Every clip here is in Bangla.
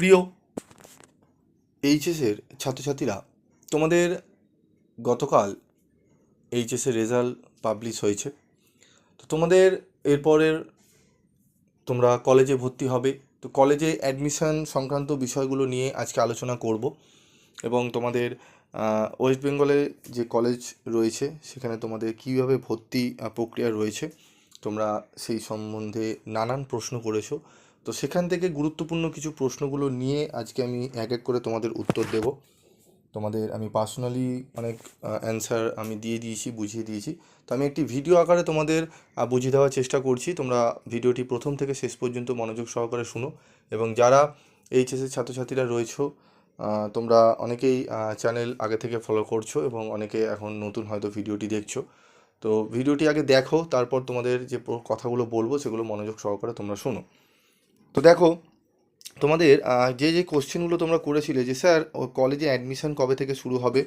প্রিয় এইচএসের ছাত্রছাত্রীরা, তোমাদের গতকাল এইচএসের রেজাল্ট পাবলিশ হয়েছে। তো তোমাদের এরপরের তোমরা কলেজে ভর্তি হবে। তো কলেজে অ্যাডমিশন সংক্রান্ত বিষয়গুলো নিয়ে আজকে আলোচনা করব এবং তোমাদের ওয়েস্ট বেঙ্গলে যে কলেজ রয়েছে, সেখানে তোমাদের কীভাবে ভর্তি প্রক্রিয়া রয়েছে, তোমরা সেই সম্বন্ধে নানান প্রশ্ন করেছ। তো সেখান থেকে গুরুত্বপূর্ণ কিছু প্রশ্নগুলো নিয়ে আজকে আমি এক এক করে তোমাদের উত্তর দেব। তোমাদের আমি পার্সোনালি অনেক অ্যান্সার আমি দিয়ে দিয়েছি, বুঝিয়ে দিয়েছি। তো আমি একটি ভিডিও আকারে তোমাদের বুঝিয়ে দেওয়ার চেষ্টা করছি। তোমরা ভিডিওটি প্রথম থেকে শেষ পর্যন্ত মনোযোগ সহকারে শুনো এবং যারা এইচএসের ছাত্রছাত্রীরা রয়েছো তোমরা অনেকেই চ্যানেল আগে থেকে ফলো করছ এবং অনেকে এখন নতুন হয়তো ভিডিওটি দেখছ। তো ভিডিওটি আগে দেখো, তারপর তোমাদের যে কথাগুলো বলব সেগুলো মনোযোগ সহকারে তোমরা শোনো। তো দেখো, তোমাদের যে যে কোশ্চেনগুলো তোমরা করেছিলে যে, স্যার কলেজে অ্যাডমিশন কবে থেকে শুরু হবে?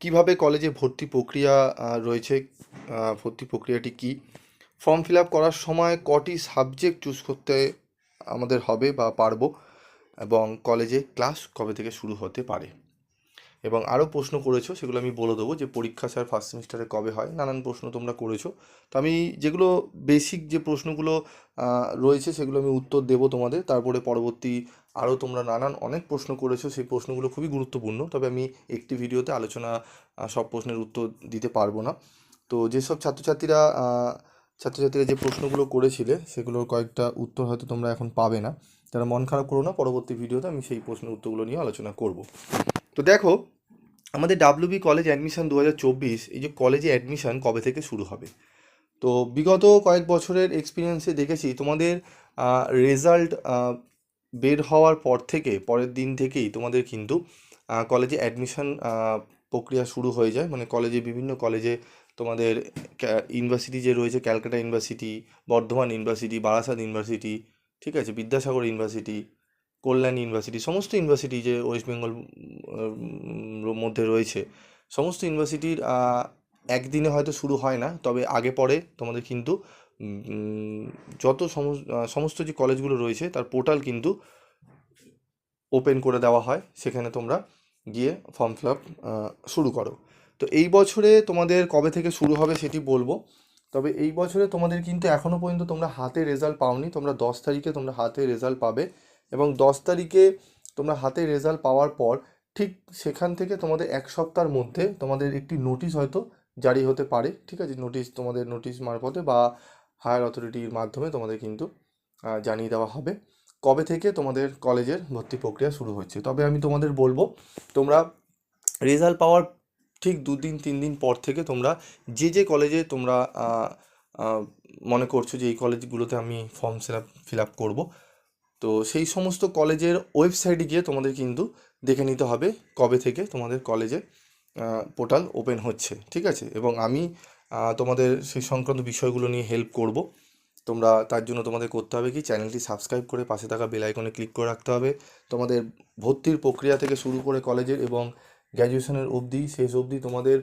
কীভাবে কলেজে ভর্তি প্রক্রিয়া রয়েছে? ভর্তি প্রক্রিয়াটি কি? ফর্ম ফিল আপ করার সময় কটি সাবজেক্ট চুজ করতে আমাদের হবে বা পারব? এবং কলেজে ক্লাস কবে থেকে শুরু হতে পারে? এবং আরও প্রশ্ন করেছ, সেগুলো আমি বলে দেবো যে পরীক্ষা স্যার ফার্স্ট সেমিস্টারে কবে হয়, নানান প্রশ্ন তোমরা করেছ। তো আমি যেগুলো বেসিক যে প্রশ্নগুলো রয়েছে সেগুলো আমি উত্তর দেবো তোমাদের। তারপরে পরবর্তী আরও তোমরা নানান অনেক প্রশ্ন করেছ, সেই প্রশ্নগুলো খুবই গুরুত্বপূর্ণ। তবে আমি একটি ভিডিওতে আলোচনা সব প্রশ্নের উত্তর দিতে পারব না। তো যেসব ছাত্রছাত্রীরা ছাত্রছাত্রীরা যে প্রশ্নগুলো করেছিলে, সেগুলোর কয়েকটা উত্তর হয়তো তোমরা এখন পাবে না। তারা মন খারাপ করো না, পরবর্তী ভিডিওতে আমি সেই প্রশ্নের উত্তরগুলো নিয়ে আলোচনা করব। তো দেখো, আমাদের ডাব্লিউবি কলেজ অ্যাডমিশন দু হাজার চব্বিশ, এই যে কলেজে অ্যাডমিশন কবে থেকে শুরু হবে? তো বিগত কয়েক বছরের এক্সপিরিয়েন্সে দেখেছি, তোমাদের রেজাল্ট বের হওয়ার পর থেকে, পরের দিন থেকেই তোমাদের কিন্তু কলেজে অ্যাডমিশন প্রক্রিয়া শুরু হয়ে যায়। মানে কলেজে বিভিন্ন কলেজে তোমাদের ইউনিভার্সিটি যে রয়েছে, Calcutta university Bardhaman university Barasat university ঠিক আছে, বিদ্যাসাগর ইউনিভার্সিটি কল্যাণ ইউনিভার্সিটি, সমস্ত ইউনিভার্সিটি যে ওয়েস্ট বেঙ্গল মধ্যে রয়েছে, সমস্ত ইউনিভার্সিটির একদিনে হয়তো শুরু হয় না, তবে আগে পরে তোমাদের কিন্তু যত সমস- সমস্ত যে কলেজগুলো রয়েছে, তার পোর্টাল কিন্তু ওপেন করে দেওয়া হয়, সেখানে তোমরা গিয়ে ফর্ম ফিল আপ শুরু করো। তো এই বছরে তোমাদের কবে থেকে শুরু হবে সেটি বলব, তবে এই বছরে তোমাদের কিন্তু এখনও পর্যন্ত তোমরা হাতে রেজাল্ট পাওনি, তোমরা দশ তারিখে তোমরা হাতে রেজাল্ট পাবে এবং দশ তারিখে তোমরা হাতে রেজাল্ট পাওয়ার পর ঠিক সেখান থেকে তোমাদের এক সপ্তাহের মধ্যে তোমাদের একটি নোটিশ হয়তো জারি হতে পারে, ঠিক আছে? নোটিশ তোমাদের নোটিশ মারফতে বা হায়ার অথরিটির মাধ্যমে তোমাদের কিন্তু জানিয়ে দেওয়া হবে কবে থেকে তোমাদের কলেজের ভর্তি প্রক্রিয়া শুরু হচ্ছে তবে আমি তোমাদের বলব, তোমরা রেজাল্ট পাওয়ার ঠিক দুদিন তিন দিন পর থেকে তোমরা যে যে কলেজে তোমরা মনে করছ যে এই কলেজগুলোতে আমি form fill up fill up করব তো সেই সমস্ত কলেজের ওয়েবসাইটে গিয়ে তোমাদের কিন্তু দেখে নিতে হবে কবে থেকে তোমাদের কলেজে পোর্টাল ওপেন হচ্ছে, ঠিক আছে? এবং আমি তোমাদের সেই সংক্রান্ত বিষয়গুলো নিয়ে হেল্প করব। তোমরা তার জন্য তোমাদের করতে হবে কি, চ্যানেলটি সাবস্ক্রাইব করে পাশে থাকা বেল আইকনে ক্লিক করে রাখতে হবে। তোমাদের ভর্তির প্রক্রিয়া থেকে শুরু করে কলেজের এবং গ্র্যাজুয়েশনের অবধি, শেষ অবধি তোমাদের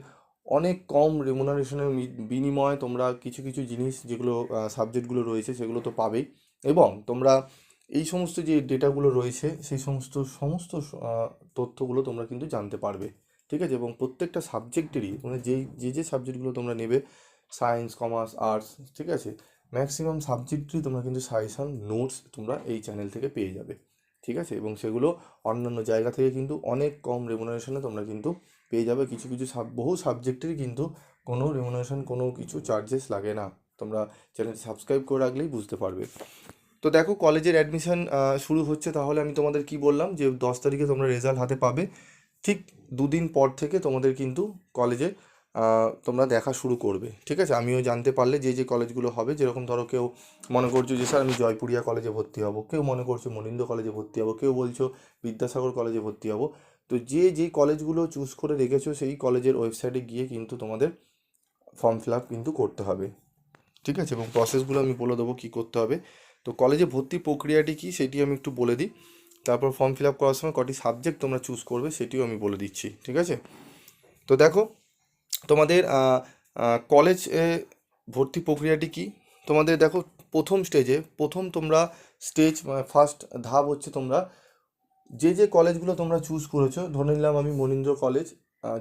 অনেক কম রেমুনারেশনের বিনিময়ে তোমরা কিছু কিছু জিনিস যেগুলো সাবজেক্টগুলো রয়েছে সেগুলো তো পাবেই। এবং তোমরা এই সমস্ত যে ডেটাগুলো রয়েছে, সেই সমস্ত সমস্ত তথ্যগুলো তোমরা কিন্তু জানতে পারবে। ঠিক আছে? এবং প্রত্যেকটা সাবজেক্টেরই মানে যেই, যে যে সাবজেক্টগুলো তোমরা নেবে, সায়েন্স, কমার্স, আর্টস, ঠিক আছে? ম্যাক্সিমাম সাবজেক্টেরই তোমরা কিন্তু সাজেশন, নোটস তোমরা এই চ্যানেল থেকে পেয়ে যাবে। ঠিক আছে? এবং সেগুলো অন্যান্য জায়গা থেকে কিন্তু অনেক কম রেমুনারেশনে তোমরা কিন্তু পেয়ে যাবে। কিছু কিছু সাব, বহু সাবজেক্টেরই কিন্তু কোনো রেমুনারেশন কোনো কিছু চার্জেস লাগে না। তোমরা চ্যানেল সাবস্ক্রাইব করে রাখলেই বুঝতে পারবে। তো দেখো কলেজের অ্যাডমিশান শুরু হচ্ছে, তাহলে আমি তোমাদের কি বললাম যে দশ তারিখে তোমরা রেজাল্ট হাতে পাবে। ঠিক দুদিন পর থেকে তোমাদের কিন্তু কলেজে তোমরা দেখা শুরু করবে। ঠিক আছে? আমিও জানতে পারলে যে যে কলেজগুলো হবে, যেরকম ধরো কেউ মনে করছ যে, স্যার, আমি জয়পুরিয়া কলেজে ভর্তি হব। কেউ মনে করছ মনিন্দ কলেজে ভর্তি হব। কেউ বলছো বিদ্যাসাগর কলেজে ভর্তি হব। তো যে যে কলেজগুলো চুজ করে রেখেছো, সেই কলেজের ওয়েবসাইটে গিয়ে কিন্তু তোমাদের ফর্ম ফিল আপ কিন্তু করতে হবে। ঠিক আছে? এবং প্রসেসগুলো আমি বলে দেবো কী করতে হবে। তো কলেজে ভর্তি প্রক্রিয়াটি কী সেটি আমি একটু বলে দিই। তারপর ফর্ম ফিল আপ করার সময় কটি সাবজেক্ট তোমরা চুজ করবে সেটিও আমি বলে দিচ্ছি, ঠিক আছে? তো দেখো, তোমাদের কলেজ ভর্তি প্রক্রিয়াটি কি? তোমাদের দেখো প্রথম স্টেজে প্রথম তোমরা স্টেজ ফার্স্ট ধাপ হচ্ছে তোমরা যে যে কলেজগুলো তোমরা চুজ করেছ, ধরে নিলাম আমি মনীন্দ্র কলেজ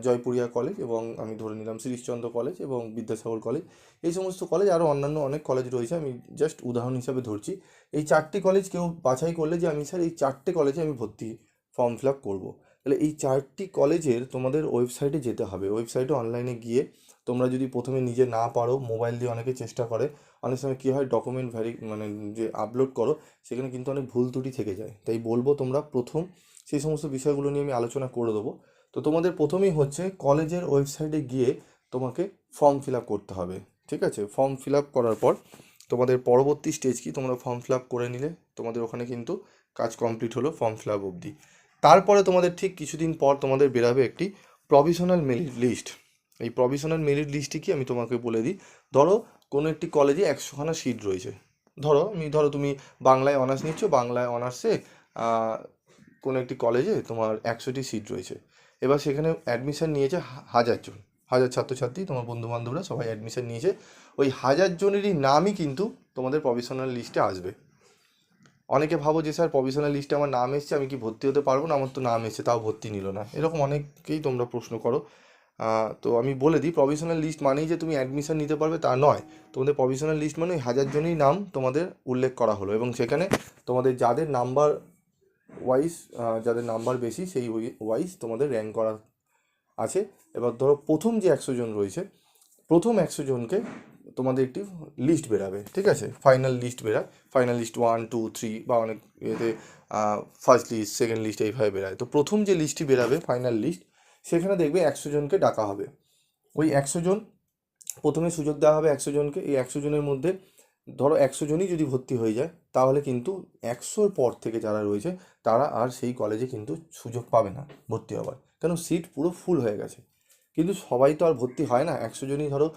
জয়পুরিয়া কলেজ এবং আমি ধরে নিলাম শ্রীশচন্দ্র কলেজ এবং বিদ্যাসাগর কলেজ এই সমস্ত কলেজ আরও অন্যান্য অনেক কলেজ রয়েছে, আমি জাস্ট উদাহরণ হিসাবে ধরছি। এই চারটি কলেজ কেউ বাছাই করলে যে আমি, স্যার, এই চারটে কলেজে আমি ভর্তি ফর্ম ফিল আপ করব। তাহলে এই চারটি কলেজের তোমাদের ওয়েবসাইটে যেতে হবে। ওয়েবসাইটে অনলাইনে গিয়ে তোমরা যদি প্রথমে নিজে না পারো মোবাইল দিয়ে অনেকে চেষ্টা করে। অনেক সময় কী হয় ডকুমেন্ট ভ্যারি মানে যে আপলোড করো, সেখানে কিন্তু অনেক ভুল ত্রুটি থেকে যায়। তাই বলব তোমরা প্রথম সেই সমস্ত বিষয়গুলো নিয়ে আমি আলোচনা করে দেবো। তো তোমাদের প্রথমেই হচ্ছে কলেজের ওয়েবসাইটে গিয়ে তোমাকে ফর্ম ফিল আপ করতে হবে, ঠিক আছে? ফর্ম ফিল আপ করার পর তোমাদের পরবর্তী স্টেজ কি? তোমরা ফর্ম ফিল আপ করে নিলে তোমাদের ওখানে কিন্তু কাজ কমপ্লিট হলো ফর্ম ফিল আপ অবধি। তারপরে তোমাদের ঠিক কিছুদিন পর তোমাদের বেরাবে একটি প্রভিশনাল মেরিট লিস্ট। এই প্রভিশনাল মেরিট লিস্টটি কি আমি তোমাকে বলে দিই, ধরো কোনো একটি কলেজে একশোখানা সিট রয়েছে। ধরো, আমি ধরো তুমি বাংলায় অনার্স নিচ্ছ, বাংলায় অনার্সে কোনো একটি কলেজে তোমার একশোটি সিট রয়েছে। এবার সেখানে অ্যাডমিশন নিয়েছে হা- হাজার ছাত্রছাত্রী, তোমার বন্ধু বান্ধবরা সবাই অ্যাডমিশন নিয়েছে। ওই হাজার জনেরই নামই কিন্তু তোমাদের প্রফেশনাল লিস্টে আসবে। অনেকে ভাবো যে, স্যার প্রফেশনাল লিস্টে আমার নাম এসছে, আমি কি ভর্তি হতে পারব না? আমার তো নাম এসছে, তাও ভর্তি নিল না। এরকম অনেককেই তোমরা প্রশ্ন করো। তো আমি বলে দিই প্রভিশনাল লিস্ট মানেই যে তুমি অ্যাডমিশন নিতে পারবে তা নয়। তোমাদের প্রভিশনাল লিস্ট মানে ওই হাজার জনই নাম তোমাদের উল্লেখ করা হলো এবং সেখানে তোমাদের যাদের নাম্বার ওয়াইজ যাদের নাম্বার বেশি, সেই ওয়াইজ তোমাদের র্যাঙ্ক করা আছে। এবার ধরো প্রথম যে একশো জন রয়েছে, প্রথম একশো জনকে তোমাদের একটি লিস্ট বেরাবে, ঠিক আছে? ফাইনাল লিস্ট বেরায়। Final list one two three বা অনেক ইয়েতে ফার্স্ট লিস্ট সেকেন্ড লিস্ট এইভাবে বেরায়। তো প্রথম যে লিস্টটি বেরাবে ফাইনাল লিস্ট সেখানে দেখবে একশো জনকে ডাকা হবে। ওই একশো জন, প্রথমে সুযোগ দেওয়া হবে একশো জনকে। এই একশো জনের মধ্যে ধরো একশো জনই যদি ভর্তি হয়ে যায়, তাহলে কিন্তু একশোর পর থেকে যারা রয়েছে, তারা আর সেই কলেজে কিন্তু সুযোগ পাবে না ভর্তি হওয়ার কেন? সিট পুরো ফুল হয়ে গেছে। কিন্তু সবাই তো আর ভর্তি হয় না, একশো জনই ধরো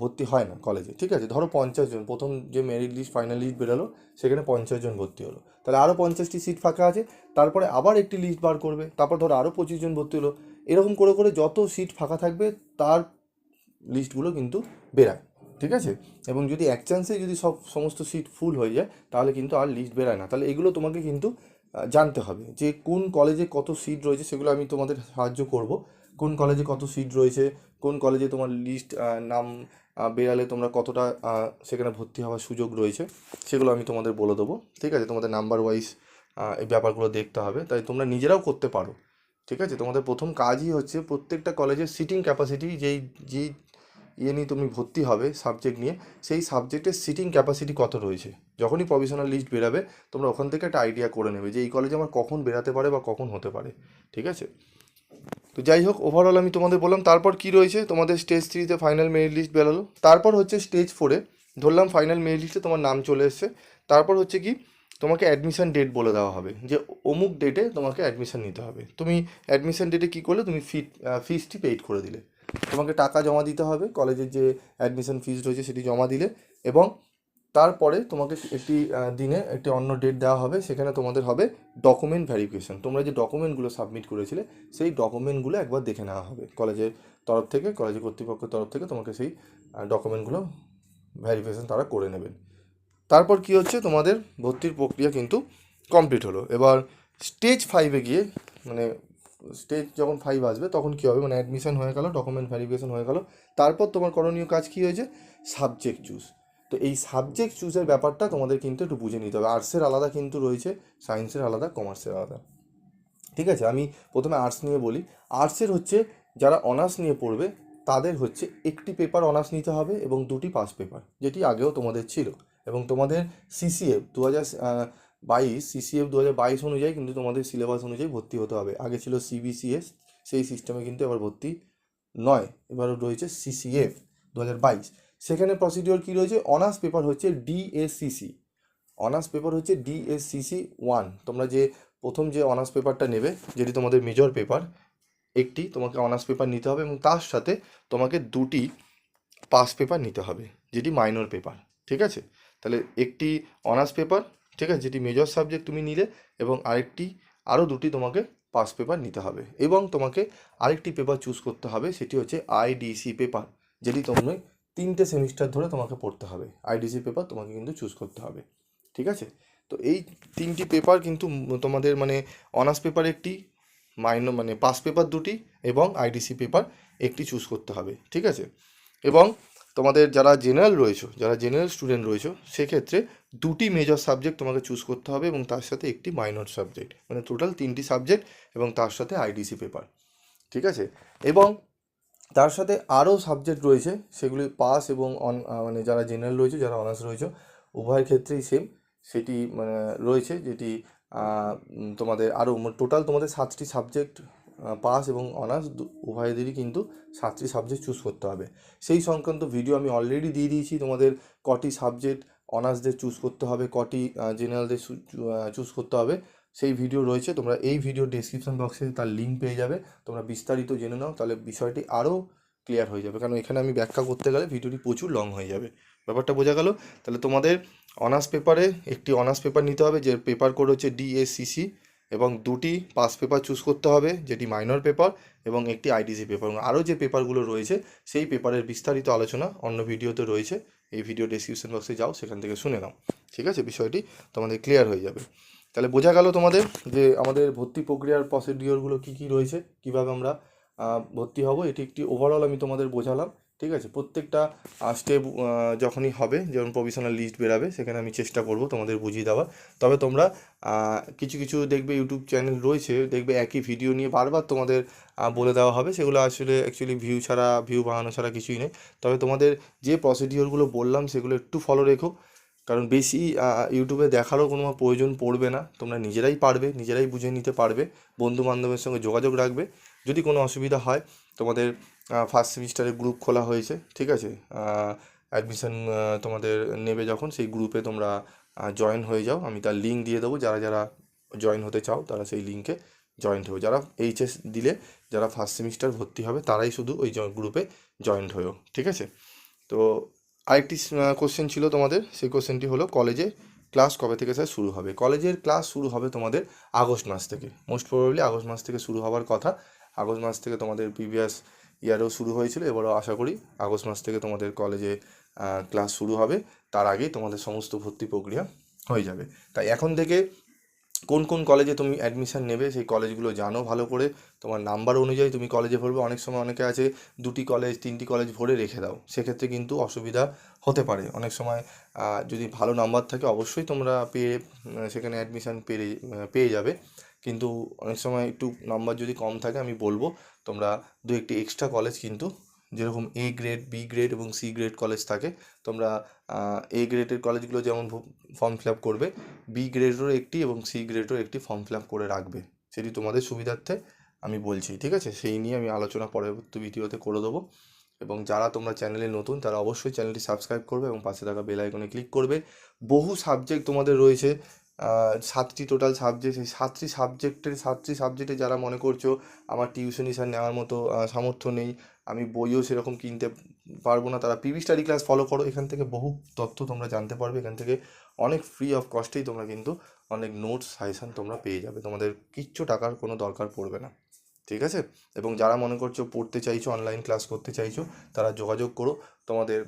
ভর্তি হয় না কলেজে ঠিক আছে? ধরো পঞ্চাশ জন, প্রথম যে মেরিট লিস্ট ফাইনাল লিস্ট বেরোলো, সেখানে পঞ্চাশ জন ভর্তি হলো। তাহলে আরও পঞ্চাশটি সিট ফাঁকা আছে, তারপরে আবার একটি লিস্ট বার করবে, তারপর ধরো আরও পঁচিশ জন ভর্তি হলো। এরকম করে করে যত সিট ফাঁকা থাকবে, তার লিস্টগুলো কিন্তু বেরায়। ঠিক আছে? এবং যদি এক চান্সে যদি সব, সমস্ত সিট ফুল হয়ে যায়, তাহলে কিন্তু আর লিস্ট বেরায় না। তাহলে এগুলো তোমাকে কিন্তু জানতে হবে যে কোন কলেজে কত সিট রয়েছে, সেগুলো আমি তোমাদের সাহায্য করব। কোন কলেজে কত সিট রয়েছে, কোন কলেজে তোমার লিস্ট নাম বেরালে তোমরা কতটা সেখানে ভর্তি হওয়ার সুযোগ রয়েছে, সেগুলো আমি তোমাদের বলে দেবো। ঠিক আছে? তোমাদের নাম্বার ওয়াইজ এই ব্যাপারগুলো দেখতে হবে। তাই তোমরা নিজেরাও করতে পারো। ঠিক আছে? তোমাদের প্রথম কাজই হচ্ছে প্রত্যেকটা কলেজের সিটিং ক্যাপাসিটি যেই যেই ইয়ে নিয়ে তুমি ভর্তি হবে সাবজেক্ট নিয়ে। সেই সাবজেক্টের সিটিং ক্যাপাসিটি কত রয়েছে? যখনই প্রভিশনাল লিস্ট বেরাবে, তোমরা ওখান থেকে একটা আইডিয়া করে নেবে যে এই কলেজে আমার কখন বেরাতে পারে বা কখন হতে পারে। ঠিক আছে? তো যাই হোক ওভারঅল আমি তোমাদের বললাম, তারপর কি রয়েছে? তোমাদের স্টেজ থ্রিতে ফাইনাল মেরিট লিস্ট বেরোলো। তারপর হচ্ছে স্টেজ ফোরে ধরলাম ফাইনাল মেরিট লিস্টে তোমার নাম চলে এসছে। তারপর হচ্ছে কি, তোমাকে অ্যাডমিশান ডেট বলে দেওয়া হবে যে অমুক ডেটে তোমাকে অ্যাডমিশান নিতে হবে। তুমি অ্যাডমিশন ডেটে কী করলে? তুমি ফি ফিসটি পেইড করে দিলে। তোমাকে টাকা জমা দিতে হবে, কলেজের যে অ্যাডমিশন ফিজ রয়েছে সেটি জমা দিলে এবং তারপরে তোমাকে একটি দিনে একটি অন্য ডেট দেওয়া হবে, সেখানে তোমাদের হবে ডকুমেন্ট ভেরিফিকেশন তোমরা যে ডকুমেন্টগুলো সাবমিট করেছিলে, সেই ডকুমেন্টগুলো একবার দেখে নেওয়া হবে। কলেজের তরফ থেকে, কলেজের কর্তৃপক্ষের তরফ থেকে তোমাকে সেই ডকুমেন্টগুলো ভেরিফিকেশন তারা করে নেবেন। তারপর কি হচ্ছে? তোমাদের ভর্তির প্রক্রিয়া কিন্তু কমপ্লিট হলো। এবার স্টেজ ফাইভে গিয়ে মানে স্টেজ যখন ফাইভ আসবে, তখন কী হবে? মানে অ্যাডমিশন হয়ে গেল ডকুমেন্ট ভেরিফিকেশন হয়ে গেল। তারপর তোমার করণীয় কাজ কী হয়েছে? সাবজেক্ট চুজ তো এই সাবজেক্ট চুজের ব্যাপারটা তোমাদের কিন্তু একটু বুঝে নিতে হবে। আর্টসের আলাদা কিন্তু রয়েছে সায়েন্সের আলাদা কমার্সের আলাদা। ঠিক আছে? আমি প্রথমে আর্টস নিয়ে বলি। আর্টসের হচ্ছে, যারা অনার্স নিয়ে পড়বে, তাদের হচ্ছে একটি পেপার অনার্স নিতে হবে এবং দুটি পাস পেপার যেটি আগেও তোমাদের ছিল। এবং তোমাদের সিসিএফ দু হাজার বাইশ সিসিএফ দু হাজার বাইশ অনুযায়ী কিন্তু তোমাদের সিলেবাস অনুযায়ী ভর্তি হতে হবে। আগে ছিল সিবিসিএস সেই সিস্টেমে কিন্তু এবার ভর্তি নয়। এবার রয়েছে সিসিএফ দু হাজার বাইশ। সেখানে প্রসিডিওর কী রয়েছে? অনার্স পেপার হচ্ছে ডিএসসিসি অনার্স পেপার হচ্ছে ডিএসসিসি ওয়ান তোমরা যে প্রথম যে অনার্স পেপারটা নেবে, যেটি তোমাদের মেজর পেপার একটি তোমাকে অনার্স পেপার নিতে হবে এবং তার সাথে তোমাকে দুটি পাস পেপার নিতে হবে, যেটি মাইনর পেপার ঠিক আছে? তাহলে একটি অনার্স পেপার ঠিক আছে, যেটি মেজর সাবজেক্ট তুমি নিলে এবং আরেকটি, আরও দুটি তোমাকে পাস পেপার নিতে হবে এবং তোমাকে আরেকটি পেপার চুজ করতে হবে, সেটি হচ্ছে আইডিসি পেপার যেটি তোমরা তিনটে সেমিস্টার ধরে তোমাকে পড়তে হবে। আইডিসি পেপার তোমাকে কিন্তু চুজ করতে হবে, ঠিক আছে? তো এই তিনটি পেপার কিন্তু তোমাদের মানে অনার্স পেপার একটি মাইনর মানে পাস পেপার দুটি এবং আইডিসি পেপার একটি চুজ করতে হবে, ঠিক আছে? এবং তোমাদের যারা জেনারেল রয়েছে, যারা জেনারেল স্টুডেন্ট রয়েছে, সেক্ষেত্রে দুটি মেজর সাবজেক্ট তোমাকে চুজ করতে হবে এবং তার সাথে একটি মাইনর সাবজেক্ট মানে টোটাল তিনটি সাবজেক্ট এবং তার সাথে আইডিসি পেপার ঠিক আছে? এবং তার সাথে আরও সাবজেক্ট রয়েছে, সেগুলি পাস এবং অন মানে যারা জেনারেল রয়েছে, যারা অনার্স রয়েছে, উভয়ের ক্ষেত্রেই সেম সেটি মানে রয়েছে, যেটি তোমাদের আরও টোটাল তোমাদের সাতটি সাবজেক্ট পাস এবং অনার্স উভয়দেরই কিন্তু সাতটি সাবজেক্ট চুজ করতে হবে। সেই সংক্রান্ত ভিডিও আমি অলরেডি দিয়ে দিয়েছি। তোমাদের কটি সাবজেক্ট অনার্সদের চুজ করতে হবে, কটি জেনারেলদের চুজ করতে হবে। সেই ভিডিও রয়েছে। তোমরা এই ভিডিও ডেসক্রিপশন বক্সে তার লিঙ্ক পেয়ে যাবে। তোমরা বিস্তারিত জেনে নাও, তাহলে বিষয়টি আরও ক্লিয়ার হয়ে যাবে। কারণ এখানে আমি ব্যাখ্যা করতে গেলে ভিডিওটি প্রচুর লং হয়ে যাবে। ব্যাপারটা বোঝা গেল। তাহলে তোমাদের অনার্স পেপারে একটি অনার্স পেপার নিতে হবে, যে পেপার কোড হচ্ছে ডিএসসিসি এবং দুটি পাস পেপার চুজ করতে হবে, যেটি মাইনর পেপার এবং একটি আইডিসি পেপার আরও যে পেপারগুলো রয়েছে, সেই পেপারের বিস্তারিত আলোচনা অন্য ভিডিওতে রয়েছে। এই ভিডিও ডিসক্রিপশন বক্সে যাও, সেখান থেকে শুনে নাও। ঠিক আছে? বিষয়টি তোমাদের ক্লিয়ার হয়ে যাবে। তাহলে বোঝা গেল তোমাদের যে আমাদের ভর্তি প্রক্রিয়ার প্রসিডিওরগুলো কী কী রয়েছে, কীভাবে আমরা ভর্তি হব। এটি একটি ওভারঅল আমি তোমাদের বোঝালাম, ঠিক আছে? প্রত্যেকটা স্টেপ যখনই হবে, যেমন প্রভিশনাল লিস্ট বেরাবে, সেখানে আমি চেষ্টা করব তোমাদের বুঝিয়ে দেওয়ার। তবে তোমরা কিছু কিছু দেখবে ইউটিউব চ্যানেল রয়েছে, দেখবে একই ভিডিও নিয়ে বারবার তোমাদের বলে দেওয়া হবে। সেগুলো আসলে অ্যাকচুয়ালি ভিউ ছাড়া ভিউ বাড়ানো ছাড়া কিছুই নেই। তবে তোমাদের যে প্রসিডিওরগুলো বললাম, সেগুলো একটু ফলো রেখো। কারণ বেশি ইউটিউবে দেখারও কোনো প্রয়োজন পড়বে না। তোমরা নিজেরাই পারবে, নিজেরাই বুঝে নিতে পারবে। বন্ধু বান্ধবের সঙ্গে যোগাযোগ রাখবে। যদি কোনো অসুবিধা হয়, তোমাদের ফার্স্ট সেমিস্টারে গ্রুপ খোলা হয়েছে, ঠিক আছে? অ্যাডমিশন তোমাদের নেবে যখন, সেই গ্রুপে তোমরা জয়েন হয়ে যাও। আমি তার লিঙ্ক দিয়ে দেবো। যারা যারা জয়েন হতে চাও, তারা সেই লিঙ্কে জয়েন্ট হয়েও যারা এইচএস দিলে, যারা ফার্স্ট সেমিস্টার ভর্তি হবে, তারাই শুধু ওই গ্রুপে জয়েন্ট হয়েও, ঠিক আছে? তো আরেকটি কোশ্চেন ছিল তোমাদের। সেই কোশ্চেনটি হলো কলেজে ক্লাস কবে থেকে স্যার শুরু হবে? কলেজের ক্লাস শুরু হবে তোমাদের আগস্ট মাস থেকে। মোস্ট প্রবাবলি আগস্ট মাস থেকে শুরু হওয়ার কথা। আগস্ট মাস থেকে তোমাদের প্রিভিয়াস ইয়ারেও শুরু হয়েছিল। এবারও আশা করি আগস্ট মাস থেকে তোমাদের কলেজে ক্লাস শুরু হবে। তার আগেই তোমাদের সমস্ত ভর্তি প্রক্রিয়া হয়ে যাবে। তাই এখন থেকে কোন কোন কলেজে তুমি অ্যাডমিশান নেবে, সেই কলেজগুলো জানো ভালো করে। তোমার নাম্বার অনুযায়ী তুমি কলেজে ভরবে অনেক সময় অনেকে আছে, দুটি কলেজ তিনটি কলেজ ভরে রেখে দাও। সেক্ষেত্রে কিন্তু অসুবিধা হতে পারে। অনেক সময় যদি ভালো নাম্বার থাকে, অবশ্যই তোমরা পেয়ে সেখানে অ্যাডমিশান পেয়ে পেয়ে যাবে। কিন্তু অনেক সময় একটু নাম্বার যদি কম থাকে আমি বলব। তোমরা দু একটি এক্সট্রা কলেজ কিন্তু যেরকম এ গ্রেড বি গ্রেড এবং সি গ্রেড কলেজ থাকে, তোমরা এ গ্রেডের কলেজগুলো যেমন ফর্ম ফিল আপ করবে বি গ্রেডেরও একটি এবং সি গ্রেডেরও একটি ফর্ম ফিল আপ করে রাখবে। সেটি তোমাদের সুবিধার্থে আমি বলছি, ঠিক আছে? সেই নিয়ে আমি আলোচনা পরবর্তী ভিডিওতে করে দেবো। এবং যারা তোমরা চ্যানেলে নতুন, তারা অবশ্যই চ্যানেলটি সাবস্ক্রাইব করবে এবং পাশে থাকা বেল আইকনে ক্লিক করবে। বহু সাবজেক্ট তোমাদের রয়েছে সাতটি টোটাল সাবজেক্ট সেই সাতটি সাবজেক্টের সাতটি সাবজেক্টে যারা মনে করছ আমার টিউশনি স্যার নেওয়ার মতো সামর্থ্য নেই, আমি বইও সেরকম কিনতে পারব না, তারা পিভি স্টাডি ক্লাস ফলো করো, এখান থেকে বহু তথ্য তোমরা জানতে পারবে, এখান থেকে অনেক ফ্রি অফ কস্টেই তোমরা কিন্তু অনেক নোটস সাজেশান তোমরা পেয়ে যাবে, তোমাদের কিচ্ছু টাকার কোনো দরকার পড়বে না, ঠিক আছে? এবং যারা মনে করছ পড়তে চাইছো অনলাইন ক্লাস করতে চাইছো, তারা যোগাযোগ করো, তোমাদের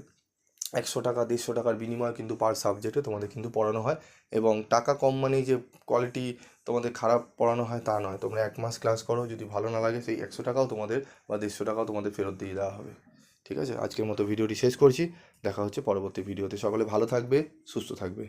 একশো টাকা, দেড়শো টাকার বিনিময় কিন্তু পার সাবজেক্টে তোমাদের কিন্তু পড়ানো হয় এবং টাকা কম মানেই যে কোয়ালিটি তোমাদের খারাপ পড়ানো হয় তা নয়। তোমরা এক মাস ক্লাস করো, যদি ভালো না লাগে সেই একশো টাকাও তোমাদের বা দেড়শো টাকাও তোমাদের ফেরত দিয়ে দেওয়া হবে। ঠিক আছে? আজকের মতো ভিডিওটি শেষ করছি। দেখা হচ্ছে পরবর্তী ভিডিওতে। সকলে ভালো থাকবে, সুস্থ থাকবে।